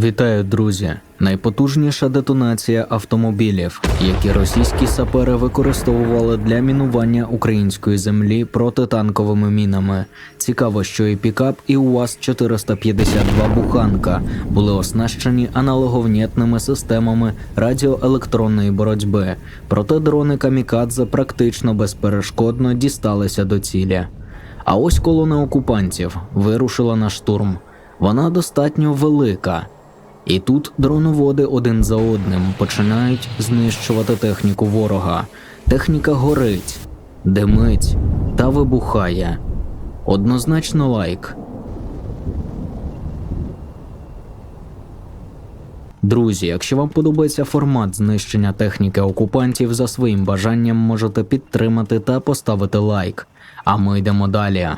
Вітаю, друзі! Найпотужніша детонація автомобілів, які російські сапери використовували для мінування української землі протитанковими мінами. Цікаво, що і пікап, і УАЗ 452 буханка були оснащені аналоговнєтними системами радіоелектронної боротьби. Проте дрони камікадзе практично безперешкодно дісталися до цілі. А ось колона окупантів вирушила на штурм. Вона достатньо велика. І тут дроноводи один за одним починають знищувати техніку ворога. Техніка горить, димить та вибухає. Однозначно лайк. Друзі, якщо вам подобається формат знищення техніки окупантів, за своїм бажанням можете підтримати та поставити лайк. А ми йдемо далі.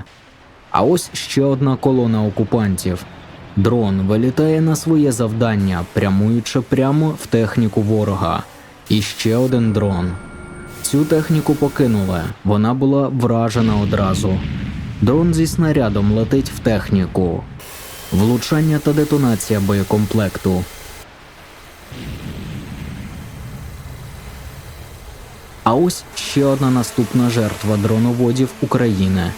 А ось ще одна колона окупантів. Дрон вилітає на своє завдання, прямуючи прямо в техніку ворога. І ще один дрон. Цю техніку покинули, вона була вражена одразу. Дрон зі снарядом летить в техніку. Влучання та детонація боєкомплекту. А ось ще одна наступна жертва дроноводів України.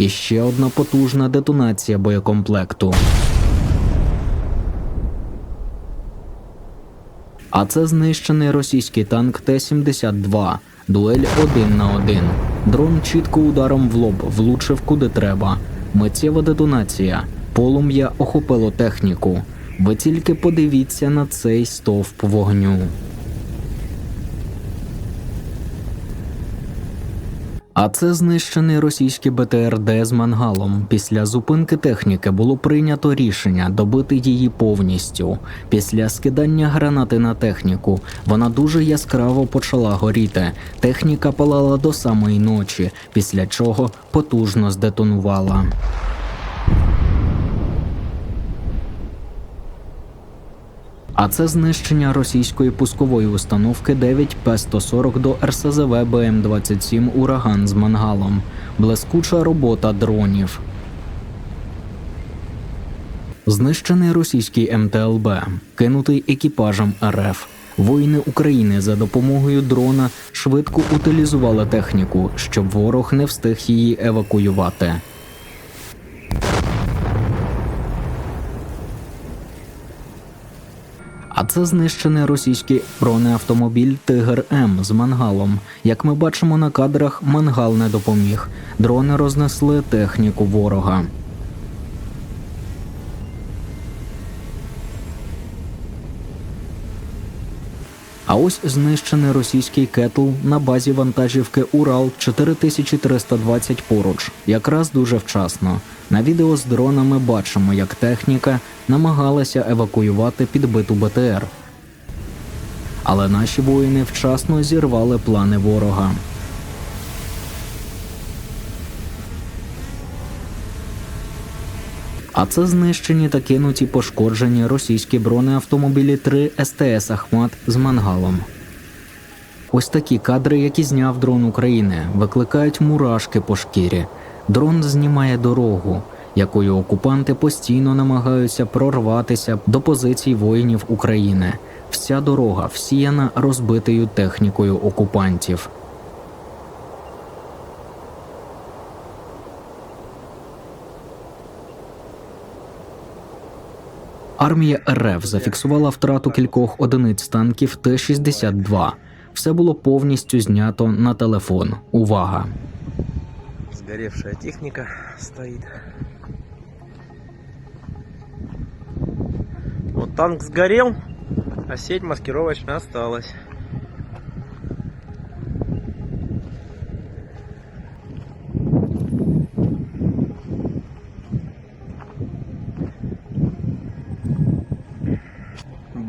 І ще одна потужна детонація боєкомплекту. А це знищений російський танк Т-72. Дуель один на один. Дрон чітко ударом в лоб влучив куди треба. Миттєва детонація. Полум'я охопило техніку. Ви тільки подивіться на цей стовп вогню. А це знищений російський БТРД з мангалом. Після зупинки техніки було прийнято рішення добити її повністю. Після скидання гранати на техніку вона дуже яскраво почала горіти. Техніка палала до самої ночі, після чого потужно здетонувала. А це знищення російської пускової установки 9 П-140 до РСЗВ БМ-27 Ураган з мангалом. Блискуча робота дронів. Знищений російський МТЛБ, кинутий екіпажем РФ. Воїни України за допомогою дрона швидко утилізували техніку, щоб ворог не встиг її евакуювати. А це знищений російський бронеавтомобіль Тигр М з мангалом. Як ми бачимо на кадрах, мангал не допоміг. Дрони рознесли техніку ворога. А ось знищений російський кетл на базі вантажівки Урал 4320 поруч, якраз дуже вчасно. На відео з дронами бачимо, як техніка намагалася евакуювати підбиту БТР. Але наші воїни вчасно зірвали плани ворога. А це знищені та кинуті пошкоджені російські бронеавтомобілі 3 СТС Ахмат з мангалом. Ось такі кадри, які зняв дрон України, викликають мурашки по шкірі. Дрон знімає дорогу, якою окупанти постійно намагаються прорватися до позицій воїнів України. Вся дорога всіяна розбитою технікою окупантів. Армія РФ зафіксувала втрату кількох одиниць танків Т-62. Все було повністю знято на телефон. Увага! Згорівша техніка стоїть. Вот танк сгорел, а сеть маскировочная осталась.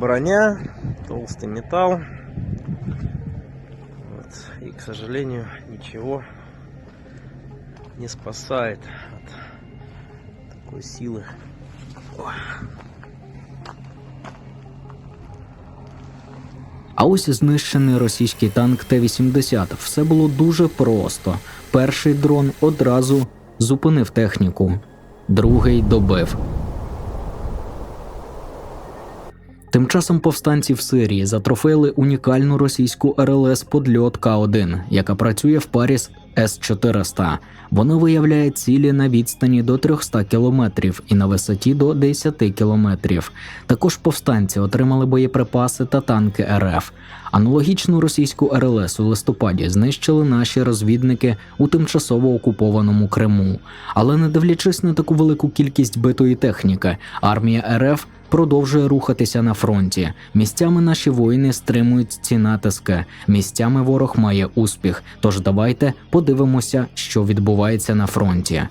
Броня, толстый металл. Вот. И, к сожалению, ничего не спасает от такой силы. А ось знищений російський танк Т-80. Все було дуже просто. Перший дрон одразу зупинив техніку, другий добив. Тим часом повстанці в Сирії затрофили унікальну російську РЛС подльот К-1, яка працює в парі з С-400. Вона виявляє цілі на відстані до 300 кілометрів і на висоті до 10 кілометрів. Також повстанці отримали боєприпаси та танки РФ. Аналогічну російську РЛС у листопаді знищили наші розвідники у тимчасово окупованому Криму. Але не дивлячись на таку велику кількість битої техніки, армія РФ продовжує рухатися на фронті. Місцями наші воїни стримують ці натиски. Місцями ворог має успіх. Тож давайте подивимося, що відбувається на фронті.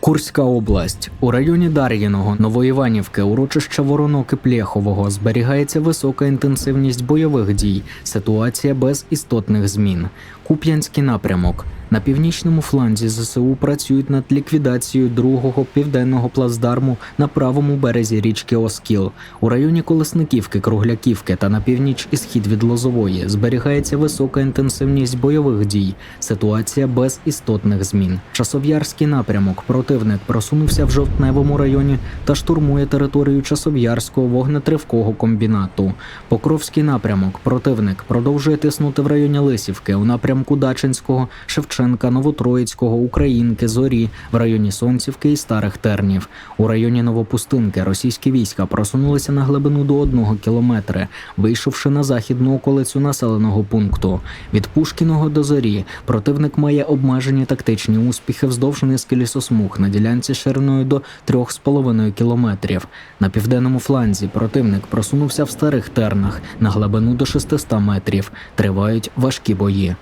Курська область у районі Дар'їного, Новоіванівки, урочища Воронок і Плєхового зберігається висока інтенсивність бойових дій, ситуація без істотних змін. Куп'янський напрямок. На північному фланзі ЗСУ працюють над ліквідацією другого південного плацдарму на правому березі річки Оскіл. У районі Колесниківки, Кругляківки та на північ і схід від Лозової зберігається висока інтенсивність бойових дій. Ситуація без істотних змін. Часов'ярський напрямок. Противник просунувся в жовтневому районі та штурмує територію Часов'ярського вогнетривкого комбінату. Покровський напрямок. Противник продовжує тиснути в районі Лисівки у напрямку Дачинського, Шевченка, Новотроїцького, Українки, Зорі, в районі Сонцівки і Старих Тернів. У районі Новопустинки російські війська просунулися на глибину до одного кілометра, вийшовши на західну околицю населеного пункту. Від Пушкіного до Зорі противник має обмежені тактичні успіхи вздовж низки лісосмуг на ділянці шириною до 3,5 кілометрів. На південному фланзі противник просунувся в старих тернах на глибину до 600 метрів. Тривають важкі бої.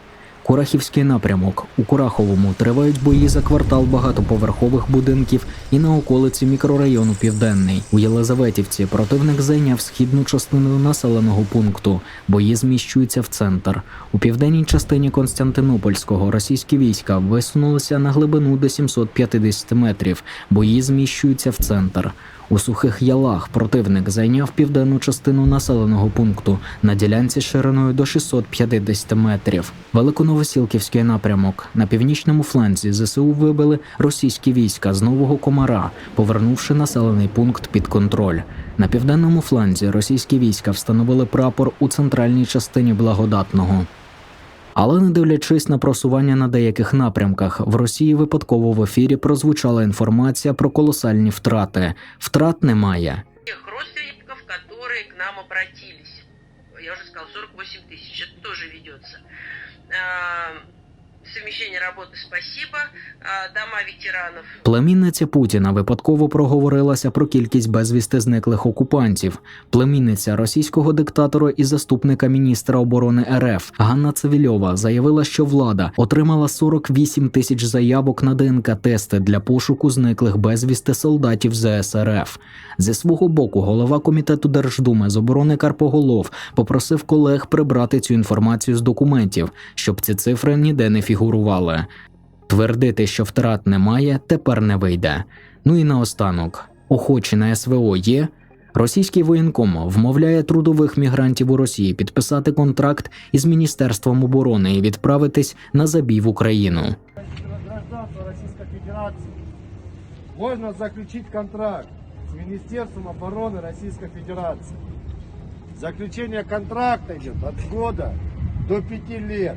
Курахівський напрямок. У Кураховому тривають бої за квартал багатоповерхових будинків і на околиці мікрорайону Південний. У Єлизаветівці противник зайняв східну частину населеного пункту. Бої зміщуються в центр. У південній частині Константинопольського російські війська висунулися на глибину до 750 метрів. Бої зміщуються в центр. У сухих ялах противник зайняв південну частину населеного пункту на ділянці шириною до 650 метрів. Великоновосілківський напрямок на північному фланзі ЗСУ вибили російські війська з нового комара, повернувши населений пункт під контроль. На південному фланзі російські війська встановили прапор у центральній частині благодатного. Але не дивлячись на просування на деяких напрямках, в Росії випадково в ефірі прозвучала інформація про колосальні втрати. Втрат немає. тех родственников, которые к нам обратились. Я уже сказал, 48 тысяч. Это тоже ведется. Совмещение работы спасибо. Дома ветеранов. Племінниця Путіна випадково проговорилася про кількість безвісти зниклих окупантів. Племінниця російського диктатора і заступника міністра оборони РФ Ганна Цивільова заявила, що влада отримала 48 тисяч заявок на ДНК-тести для пошуку зниклих безвісти солдатів ЗСРФ. Зі свого боку, голова комітету Держдуми з оборони Карпоголов попросив колег прибрати цю інформацію з документів, щоб ці цифри ніде не фігурували. Твердити, що втрат немає, тепер не вийде. Ну і наостанок, охочі на СВО є. Російський воєнком вмовляє трудових мігрантів у Росії підписати контракт із Міністерством оборони і відправитись на забій в Україну. Федерации можно контракт с Министерством обороны Российской Федерации. Заключение контракта идет от года до пяти лет.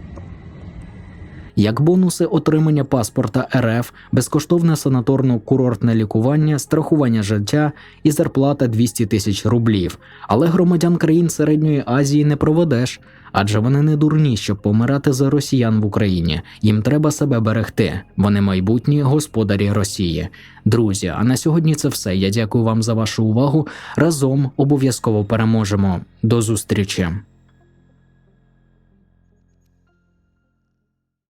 Як бонуси отримання паспорта РФ, безкоштовне санаторно-курортне лікування, страхування життя і зарплата 200 тисяч рублів. Але громадян країн Середньої Азії не проведеш, адже вони не дурні, щоб помирати за росіян в Україні. Їм треба себе берегти. Вони майбутні господарі Росії. Друзі, а на сьогодні це все. Я дякую вам за вашу увагу. Разом обов'язково переможемо. До зустрічі.